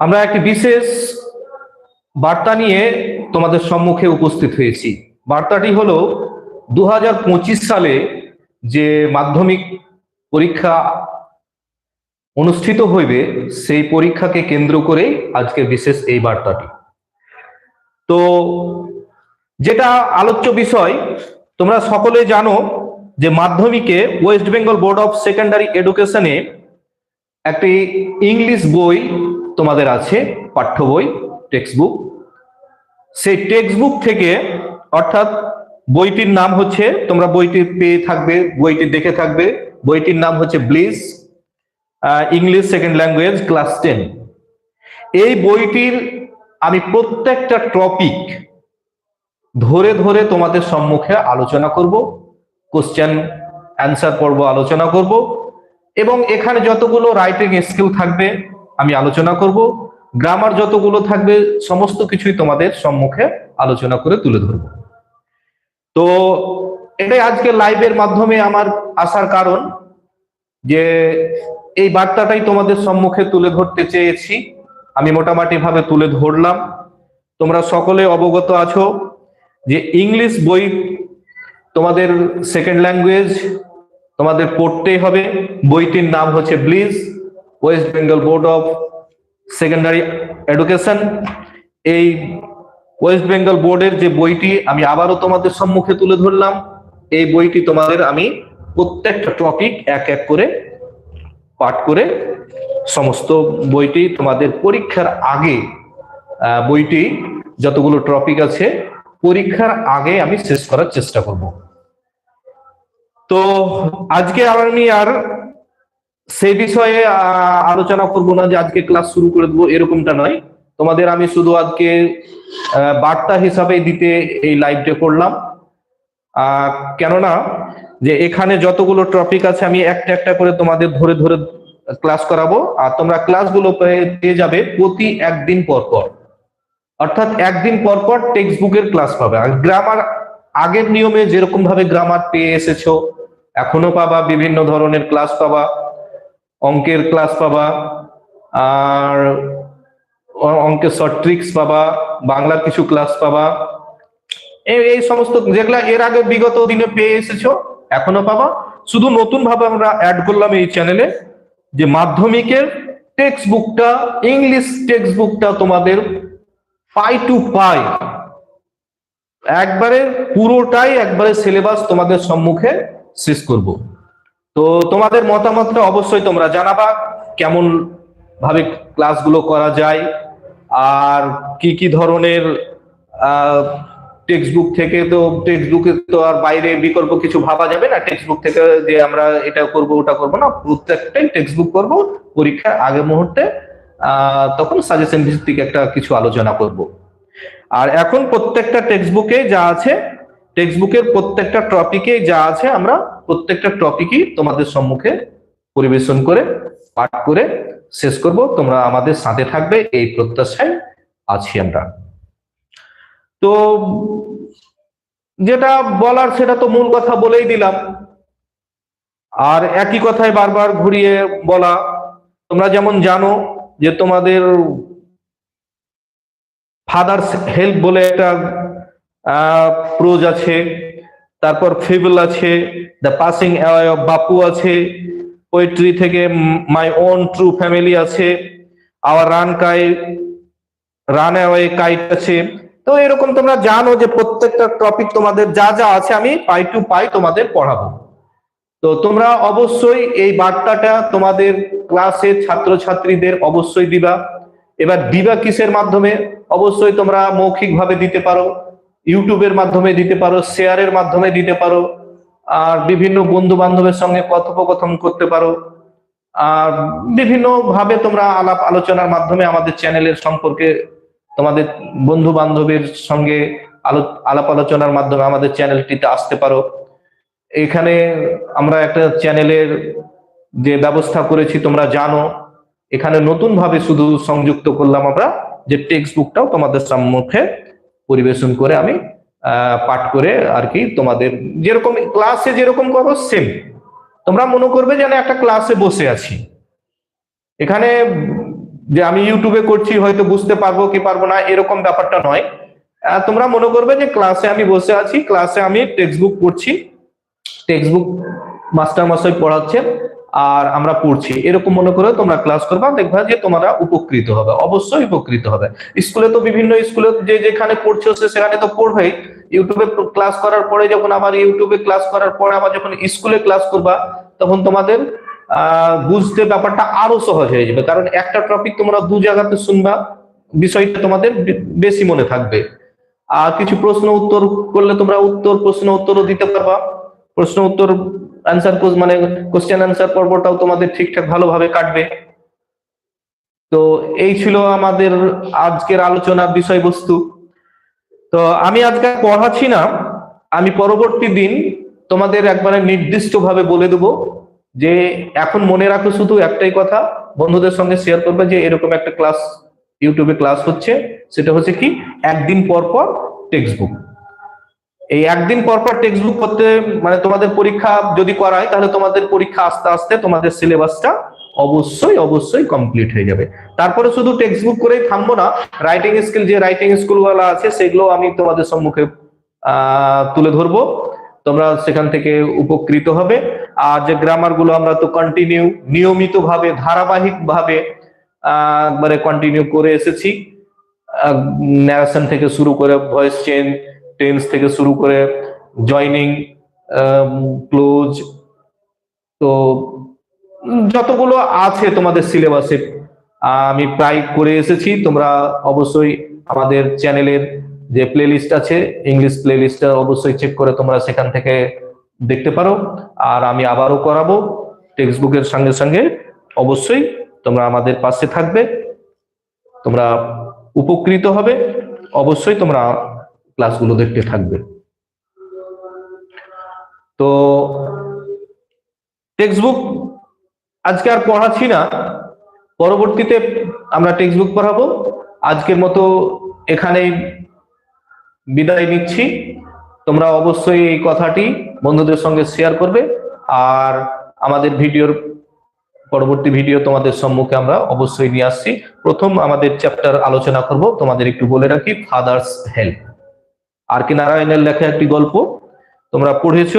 আমরা একটি বিশেষ বার্তা নিয়ে তোমাদের সম্মুখে উপস্থিত হয়েছি। বার্তাটি হলো দু সালে যে মাধ্যমিক পরীক্ষা অনুষ্ঠিত হইবে, সেই পরীক্ষাকে কেন্দ্র করে আজকে বিশেষ এই বার্তাটি। তো, যেটা আলোচ্য বিষয়, তোমরা সকলে জানো যে মাধ্যমিকে West Bengal Board of Secondary এডুকেশনে একটি ইংলিশ বই তোমাদের আছে পাঠ্য বই টেক্সট বুক সেই টেক্সট বুক থেকে, অর্থাৎ বইটির নাম হচ্ছে, তোমরা বইটি পেয়ে থাকবে, বইটি দেখে থাকবে। বইটির নাম হচ্ছে Bliss English second language class ten এই বইটির আমি প্রত্যেকটা টপিক ধরে ধরে তোমাদের সম্মুখে আলোচনা করব কোশ্চেন অ্যান্সার পর্ব আলোচনা করব। এবং এখানে যতগুলো রাইটিং স্কিল থাকবে আমি আলোচনা করব। গ্রামার যতগুলো থাকবে, সমস্ত কিছুই তোমাদের সম্মুখে আলোচনা করে তুলে ধরব। তো এটাই আজকে লাইভের মাধ্যমে আমার আসার কারণ যে এই বার্তাটাই তোমাদের সম্মুখে তুলে ধরতে চেয়েছি। আমি মোটামুটি ভাবে তুলে ধরলাম। তোমরা সকলে অবগত আছো যে ইংলিশ বই তোমাদের সেকেন্ড ল্যাঙ্গুয়েজ তোমাদের পড়তেই হবে। বইটির নাম হচ্ছে Bliss West Bengal Board of Secondary Education এই ওয়েস্ট বেঙ্গল বোর্ডের যে বইটি আমি আবারও তোমাদের সম্মুখে তুলে ধরলাম, এই বইটি তোমাদের আমি প্রত্যেকটা টপিক এক এক করে পাঠ করে সমস্ত বইটি তোমাদের পরীক্ষার আগে বইটি যতগুলো টপিক আছে, পরীক্ষার আগে আমি শেষ করার চেষ্টা করব। তো আজকে আমি আর সেই বিষয়ে আলোচনা করব না যে আজকে ক্লাস শুরু করে দেবো, এরকমটা নয়। তোমাদের আমি শুধু আজকে বার্তা হিসাবে দিতে এই লাইভটা করলাম। কেননা যে এখানে যতগুলো টপিক আছে, আমি একটা একটা করে তোমাদের ধরে ধরে ক্লাস করাবো। আর তোমরা ক্লাসগুলো পেয়ে পেয়ে যাবে প্রতি একদিন পর পর। অর্থাৎ একদিন পর পর টেক্সট বুকের ক্লাস পাবে। আর গ্রামার আগের নিয়মে যেরকম ভাবে গ্রামার পেয়ে এসেছ, এখনও পাবা, বিভিন্ন ধরনের ক্লাস পাবা। অঙ্কের ক্লাস পাবা, আর অঙ্কের শর্ট ট্রিক্স পাবা, বাংলার কিছু ক্লাস পাবা। এই সমস্ত যেগুলা এর আগে বিগত দিনে পেয়ে এসেছ, এখনও পাবা। শুধু নতুন ভাবে আমরা অ্যাড করলাম এই চ্যানেলে যে মাধ্যমিকের টেক্সট বুকটা ইংলিশ টেক্সট বুকটা তোমাদের পাই টু পাই একবারে পুরোটাই একবারে সিলেবাস তোমাদের সম্মুখে শেষ করব। তো তোমাদের মতামতটা অবশ্যই তোমরা জানাবা, কেমন ভাবে ক্লাসগুলো করা যায়, আর কি কি ধরনের টেক্সট বুক থেকে তো টেক্সট বুকে তো আর বাইরে বিকল্প কিছু ভাবা যাবে না? টেক্সট বুক থেকে যে আমরা এটা করব, ওটা করব না, প্রত্যেকটাই টেক্সট বুক করব পরীক্ষার আগে মুহূর্তে তখন সাজেশন ভিত্তিক একটা কিছু আলোচনা করব। আর এখন প্রত্যেকটা টেক্সট বুকে যা আছে টেক্সট বুকের প্রত্যেকটা টপিকে যা আছে আমরা প্রত্যেকটা টপিকই তোমাদের সম্মুখে পরিবেশন করে, পাঠ করে শেষ করব। তোমরা আমাদের সাথে থাকবে, এই প্রত্যাশায় আছি আমরা। তো যেটা বলার সেটা তো মূল কথা বলেই দিলাম। আর একই কথায় বারবার ঘুরিয়ে বলা। তোমরা যেমন জানো যে তোমাদের ফাদার্স হেল্প বলে একটা প্রোজ আছে। তারপর ফিবল আছে দ্য পাসিং অ্যাওয়ে অফ বাপু আছে পোয়েট্রি থেকে মাই ওন ট্রু ফ্যামিলি আছে আওয়ার রান কাই রান অ্যাওয়ে কাইট আছে। তো এরকম তোমরা জানো যে প্রত্যেকটা টপিক তোমাদের যা যা আছে আমি পাই টু পাই তোমাদের পড়াবো। তো তোমরা অবশ্যই এই বার্তাটা তোমাদের ক্লাসে ছাত্রছাত্রীদের অবশ্যই দিবা। এবার দিবা কিসের মাধ্যমে? অবশ্যই তোমরা মৌখিক ভাবে দিতে পারো। ইউটিউবের মাধ্যমে দিতে পারো, শেয়ারের মাধ্যমে দিতে পারো, আর বিভিন্ন বন্ধু বান্ধবের সঙ্গে কথোপকথন করতে পারো, আর বিভিন্ন ভাবে তোমরা আলাপ আলোচনার মাধ্যমে আমাদের চ্যানেলের সম্পর্কে তোমাদের বন্ধু বান্ধবের সঙ্গে আলো, আলাপ আলোচনার মাধ্যমে আমাদের চ্যানেলটিতে আসতে পারো। এখানে আমরা একটা চ্যানেলের যে ব্যবস্থা করেছি, তোমরা জানো, এখানে নতুন ভাবে শুধু সংযুক্ত করলাম আমরা যে টেক্সট বুকটাও তোমাদের সম্মুখে পরিবেশন করে আমি পাঠ করে আর কি তোমাদের যেরকম ক্লাসে যেরকম করো সেম তোমরা মনে করবে যেন একটা ক্লাসে বসে আছি। এখানে যে আমি ইউটিউবে করছি, হয়তো বুঝতে পারব কি পারব না, এরকম ব্যাপারটা নয়। তোমরা মনে করবে যে ক্লাসে আমি বসে আছি ক্লাসে আমি টেক্সট বুক পড়ছি। টেক্সট বুক মাস্টার মশাই পড়াচ্ছেন। আর আমরা পড়ছি। এরকম মনে করে তোমরা ক্লাস করবা, দেখবা যে তোমরা উপকৃত হবে, অবশ্যই উপকৃত হবে। স্কুলে তো বিভিন্ন স্কুলে যে যেখানে পড়ছো সেখানে তো পড়বেই। ইউটিউবে ক্লাস করার পরে যখন আবার ইউটিউবে ক্লাস করার পরে আবার যখন স্কুলে ক্লাস করবা, তখন তোমাদের বুঝতে ব্যাপারটা আরও সহজ হয়ে যাবে। কারণ একটা টপিক তোমরা দু জায়গাতে শুনবা, বিষয়টা তোমাদের বেশি মনে থাকবে। আর কিছু প্রশ্ন উত্তর করলে তোমরা উত্তর, প্রশ্ন উত্তরও দিতে পারবা। প্রশ্ন উত্তর অ্যান্সার মানে কোশ্চেন অ্যান্সার পর্বটাও তোমাদের ঠিকঠাক ভালোভাবে কাটবে। তো এই ছিল আমাদের আজকের আলোচনার বিষয়বস্তু। তো আমি আজকে পড়াচ্ছি না, আমি পরবর্তী দিন তোমাদের একবারে নির্দিষ্টভাবে বলে দেবো যে এখন মনে রাখো শুধু একটাই কথা, বন্ধুদের সঙ্গে শেয়ার করবে যে এরকম একটা ক্লাস ইউটিউবে ক্লাস হচ্ছে, সেটা হচ্ছে কি, একদিন পর পর টেক্সট বুক এই একদিন পর পর টেক্সট বুক করতে মানে তোমাদের পরীক্ষা যদি করায়, তাহলে তোমাদের পরীক্ষা আস্তে আস্তে তোমাদের সিলেবাসটা অবশ্যই অবশ্যই কমপ্লিট হয়ে যাবে। তারপরে শুধু টেক্সট বুক করেই থামবো না রাইটিং স্কিল যে রাইটিং স্কুলগুলো আছে, সেগুলো আমি তোমাদের সম্মুখে তুলে ধরবো। তোমরা সেখান থেকে উপকৃত হবে। আর যে গ্রামারগুলো আমরা তো কন্টিনিউ নিয়মিত ভাবে ধারাবাহিক ভাবে মানে কন্টিনিউ করে এসেছি। ন্যারেশন থেকে শুরু করে ভয়েস চেঞ্জ টেন্স থেকে শুরু করে জয়নিং ক্লোজ তো যতগুলো আছে তোমাদের সিলেবাসে আমি প্রায় করে এসেছি। তোমরা অবশ্যই আমাদের চ্যানেলের যে প্লেলিস্ট আছে ইংলিশ প্লেলিস্টটা অবশ্যই চেক করে তোমরা সেখান থেকে দেখতে পারো। আর আমি আবারও করাবো টেক্সট বুকের সঙ্গে সঙ্গে। অবশ্যই তোমরা আমাদের পাশে থাকবে। তোমরা উপকৃত হবে। অবশ্যই তোমরা ক্লাসগুলো দেখতে থাকবে। তো টেক্সট বুক আজকে আর পড়াচ্ছি না। পরবর্তীতে আমরা টেক্সট বুক পড়াবো। আজকের মতো এখানেই বিদায় নিচ্ছি। তোমরা অবশ্যই এই কথাটি বন্ধুদের সঙ্গে শেয়ার করবে। আর আমাদের ভিডিওর পরবর্তী ভিডিও তোমাদের সম্মুখে আমরা অবশ্যই নিয়ে আসছি। প্রথম আমাদের চ্যাপ্টার আলোচনা করব। তোমাদের একটু বলে রাখি ফাদার্স হেল্প আর কে নারায়ণের লেখা একটি গল্প তোমরা পড়েছ।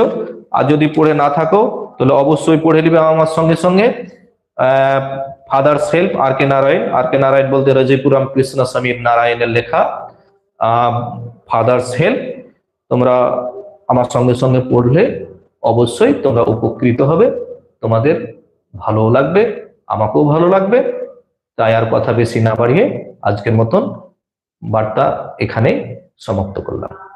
আর যদি পড়ে না থাকো, তাহলে অবশ্যই পড়ে নিবে আমার সঙ্গে সঙ্গে father's help R K Narayan. R K Narayan বলতে রাজীপুরাম কৃষ্ণ সমীর নারায়ণের লেখা ফাদার্স হেল্প তোমরা আমার সঙ্গে সঙ্গে পড়লে অবশ্যই তোমরা উপকৃত হবে। তোমাদের ভালো লাগবে, আমাকেও ভালো লাগবে। তাই আর কথা বেশি না বাড়িয়ে আজকের মতন বার্তা এখানে সমাপ্ত করলাম